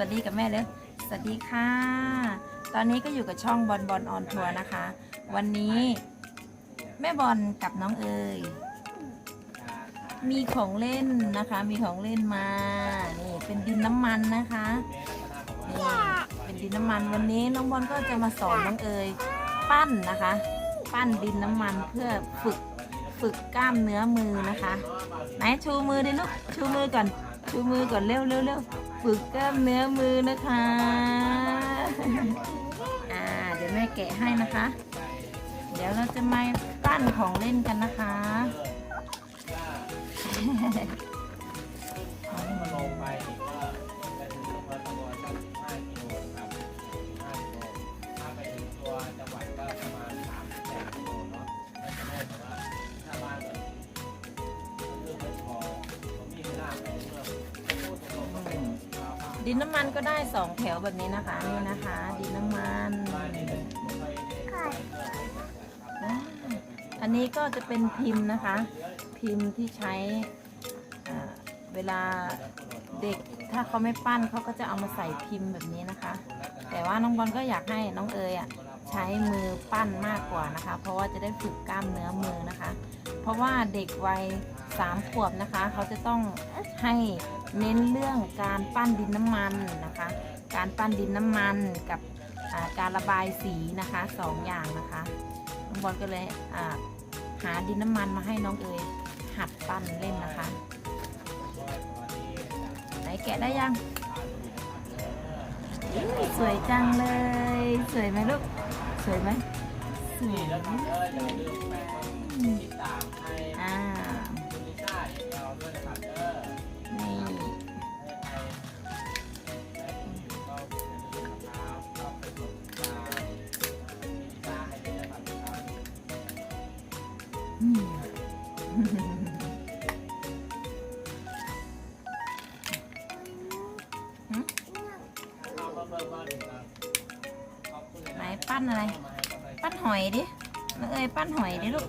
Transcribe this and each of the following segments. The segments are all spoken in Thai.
วัสดีกับแม่เลยสวัสดีค่ะ ตอนนี้ก็อยู่กับช่องบอลบอลออนทัวร์นะคะ วันนี้แม่บอลกับน้องเอ๋ยมีของเล่นนะคะ มีของเล่นมา นี่เป็นดินน้ำมันนะคะนี่เป็นดินน้ำมันวันนี้น้องบอลก็จะมาสอนน้องเอ๋ยปั้นนะคะ ปั้นดินน้ำมันเพื่อฝึกฝึกกล้ามเนื้อมือนะคะ ไหนชูมือดิลูก ชูมือก่อน ชูมือก่อนเร็วเร็วเร็ว ฝึกกล้ามเนื้อมือนะคะ อ่า เดี๋ยวแม่แกะให้นะคะ เดี๋ยวเราจะมาตั้นของเล่นกันนะคะ ก็ได้สองแถวแบบนี้นะคะนี่นะคะดินน้ำมันนี่เลยผมไปในอ่าอันนี้ก็จะเป็นพิมพ์นะคะ พิมพ์ที่ใช้อ่าเวลาเด็กถ้าเขาไม่ปั้นเขาก็จะเอามาใส่พิมพ์แบบนี้นะคะ แต่ว่าน้องบอลก็อยากให้น้องเอยอะใช้มือปั้นมากกว่านะคะ เพราะว่าจะได้ฝึกกล้ามเนื้อมือนะคะ เพราะว่าเด็กวัยสามขวบนะคะ เขาจะต้องให้ เน้นเรื่องการปั้นดินน้ำมันนะคะ การปั้นดินน้ำมันกับการระบายสีนะคะสองอย่างนะคะน้องบอลก็เลยหาดินน้ำมันมาให้น้องเอยหัดปั้นเล่นนะคะไหนแกะได้ยังสวยจังเลย สวยไหมลูก สวยไหมสวย อะไร ปั้นหอยดิน้องเอ้ยปั้นหอยดิลูก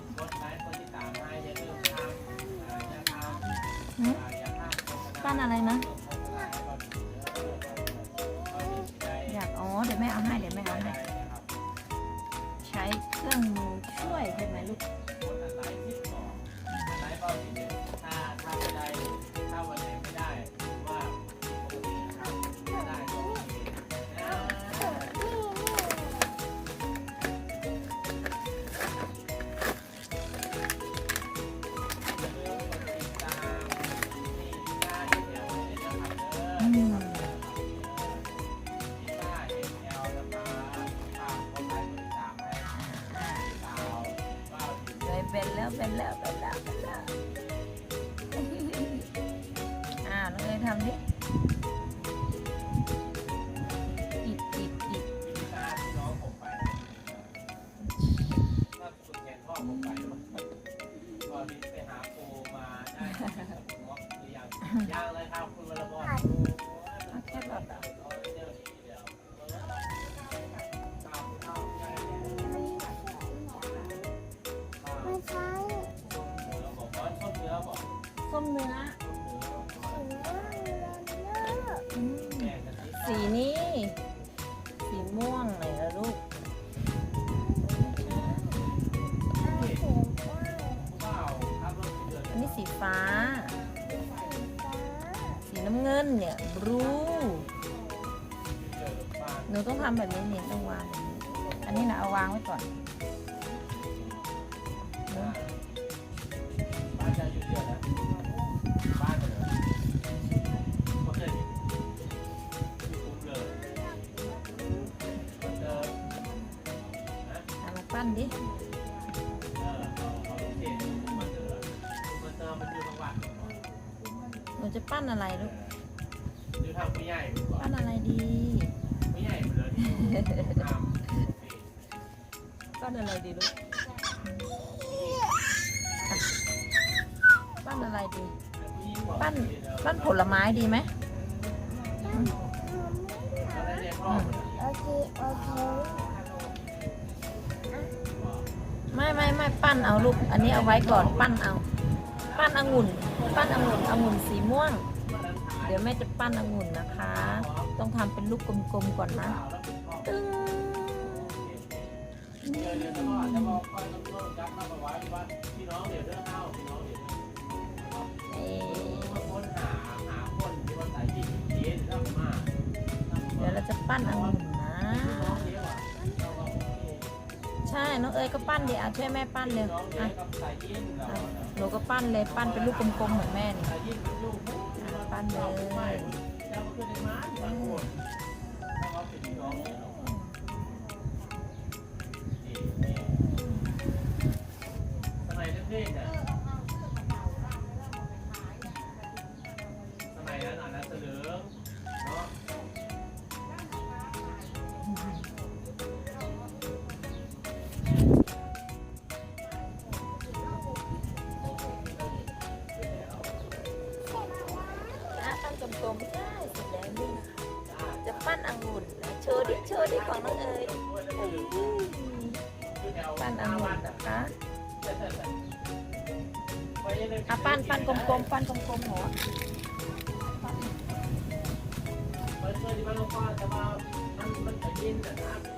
เลย ทำแบบนี้นี่ต้องวางแบบนี้อันนี้นะเอาวางไว้ก่อนเนอะบ้านจะอยู่เดียวนะบ้านเลยเขาเคยมีคุ้มเลยเออเอามาปั้นดิเออเขาเขาโอเคคุ้มมาเจอคุ้มมาเจอมันอยู่จังหวัดหนูจะปั้นอะไรลูกอยู่ทางผู้ใหญ่ดีกว่าปั้นอะไรดีผู้ใหญ่ บ้านอะไรดีลูกบ้านอะไรดีบ้านบ้านผลไม้ดีไหมไม่ไม่ไม่ปั้นเอาลูก อันนี้เอาไว้ก่อนปั้นเอา ปั้นองุ่น ปั้นองุ่นองุ่นสีม่วง เดี๋ยวแม่จะปั้นองุ่นนะคะ ต้องทำเป็นลูกกลมๆก่อนนะ เดี๋ยวจะบอกจะบอกก็ต้องโน้จับมาบอกไว้ว่าพี่น้องเดี๋ยวเรื่องเล่าพี่น้องเดี๋ยวเราดี๋ยวเราจะปั้นองุ่นนะ ใช่น้องเอ๋ยก็ปั้นเดี๋ยวช่วยแม่ปั้นเลยดี๋ยะวหนูก็ปั้นเลยปั้นเป็นลูกกลมๆเหมือนแม่นี่ปั้นเลย อะปั้นปั้นกลมๆปั้นกลมๆหัวมันเคยที่มันลงมาแต่ว่ามันมันจะยินนะค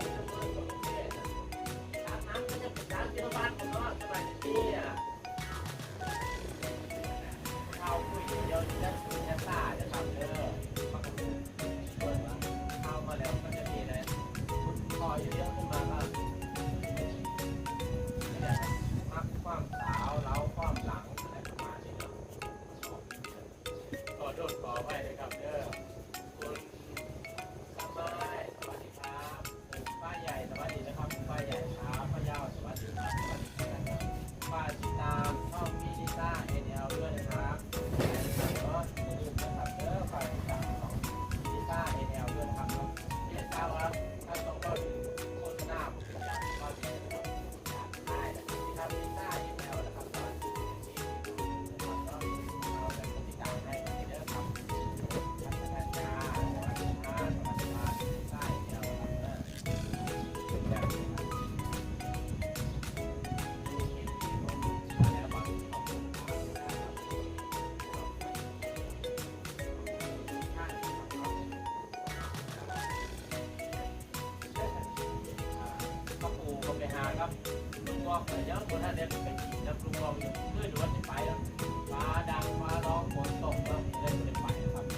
ครับลุงบอกเดี๋ยวคนท่านเด็กเปกินครับลุงบอกเพื่ยดูว่าจะไปแล้วฟ้าดังฟ้าร้องฝนตกครับเลยจะไปครับ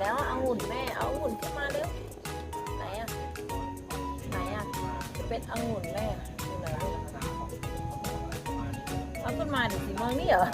แล้วเอาหุ่นแม่เอาหุ่นขึ้นมาเร็วไหนอะไหนอะจะเป็นเอาหุ่นแม่เอาขึ้นมาดิสิมองนี่เหรอ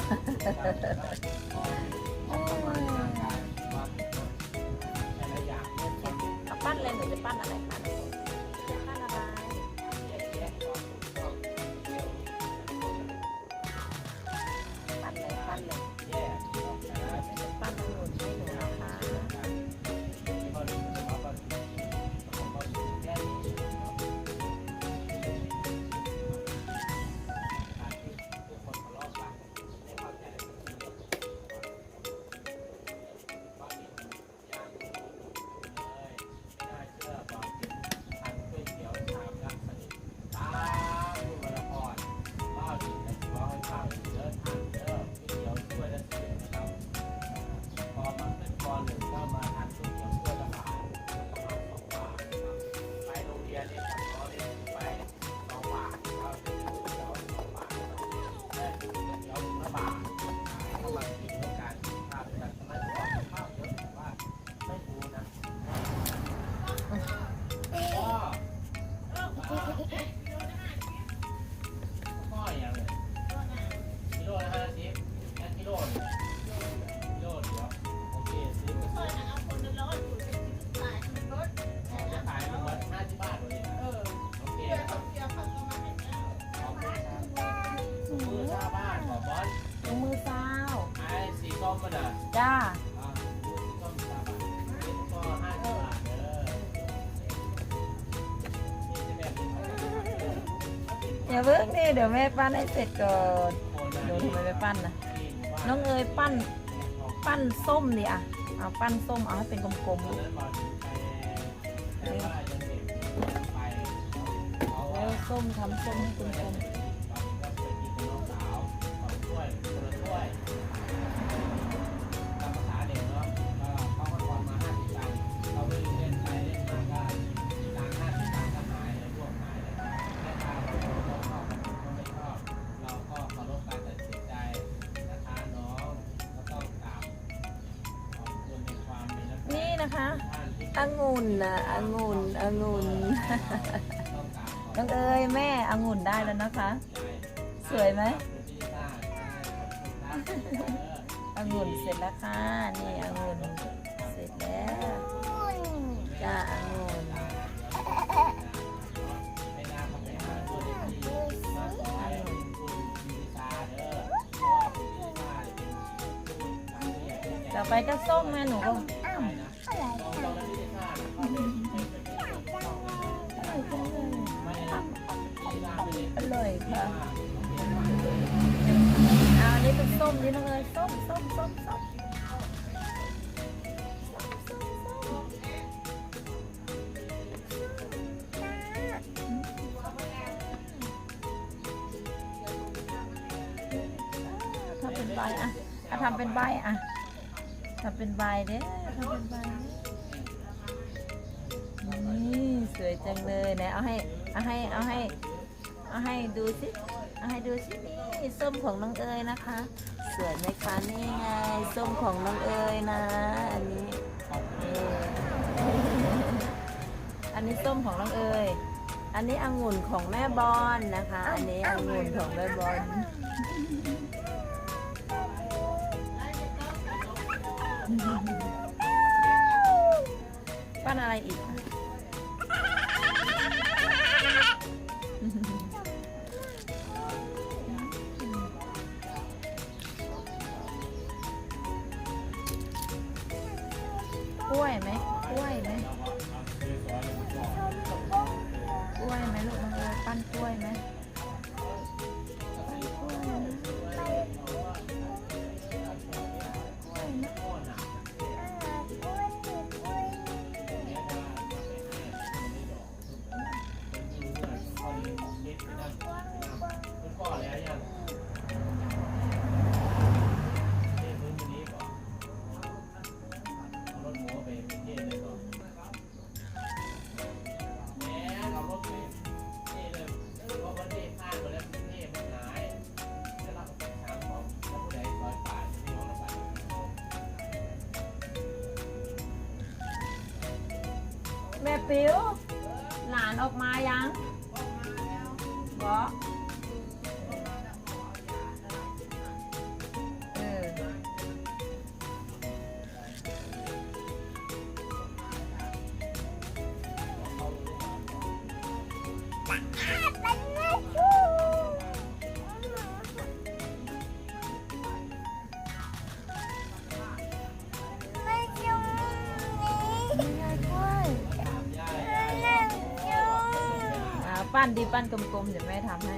ย่าเพิ่งนี่เดี๋ยวแม่ปั้นให้เสร็จก่อนหนูทำไมไม่ปั้นนะน้องเอ๋ยปั้น ปั้นส้มนี่อะเอาปั้นส้มเอาให้เป็นกลมๆลูกแล้วส้มทำส้มให้กลมๆ คะองุ่นนะองุ่นองุ่นน้องเอ๋ยแม่องุ่นได้แล้วนะคะ สวยไหมองุ่นเสร็จแล้วค่ะ นี่องุ่นเสร็จแล้วจ้าองุ่นต่อไปก็ส้มแม่หนูก็ อร่อยเลยอร่อยค่ะเอาอันนี้เป็นส้มนี่น้องเอ๋ยส้มส้มส้มส้มทำเป็นใบอะทำเป็นใบอะทำเป็นใบเด้ทำเป็นใบ นี่สวยจังเลยไหนเอาให้เอาให้เอาให้เอาให้ดูสิเอาให้ดูสินี่ส้มของน้องเอ๋ยนะคะ สวยไหมคะนี่ไงส้มของน้องเอ๋ยนะ อันนี้อันนี้ส้มของน้องเอ๋ยอันนี้องุ่นของแม่บอลนะคะ อันนี้องุ่นของแม่บอลปั้นอะไรอีกอะ แม่ปิ้วหลานออกมายังบอ นดีปั้นกลมๆ เดี๋ยวแม่ทำให้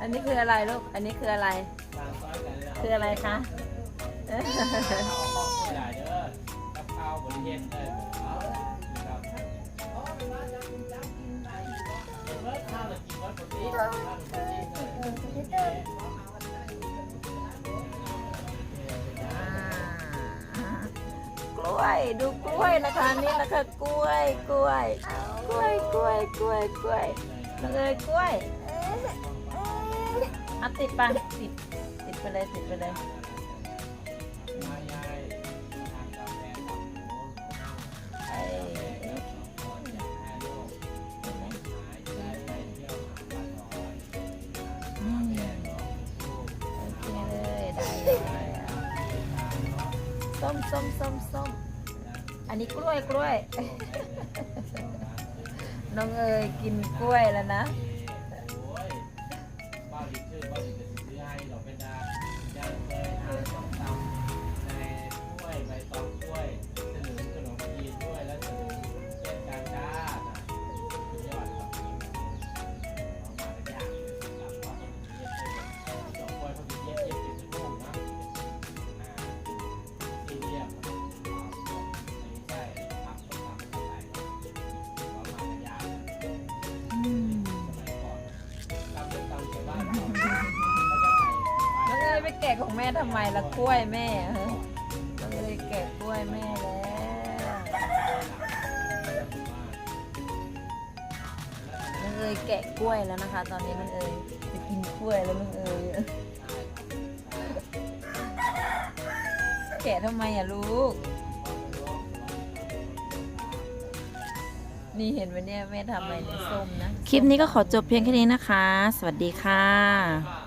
อันนี้คืออะไรลูก อันนี้คืออะไร คืออะไรคะ เอ้ยอ่า กล้วยดูกล้วยนะคะนี่นะคะกล้วยกล้วย กล้วยกล้วยกล้วยกล้วยน้องเอ้ยกล้วยเอาติดไปติดติดไปเลยติดไปเลย ส้มส้มส้มอันนี้กล้วยกล้วย น้องเอ๋ยกินกล้วยแล้วนะ แกะของแม่ทำไมละกล้วยแม่ฮะน้อเอ๋ยแกะกล้วยแม่แล้วน้องเอยแกะกล้วยแล้วนะคะ ตอนนี้น้องเอยจะกินกล้วยแล้วน้องเอยแกะทำไมอะลูก นี่เห็นไหมเนี่ยแม่ทำอะไรในส้มนะ คลิปนี้ก็ขอจบเพียงแค่นี้นะคะ สวัสดีค่ะ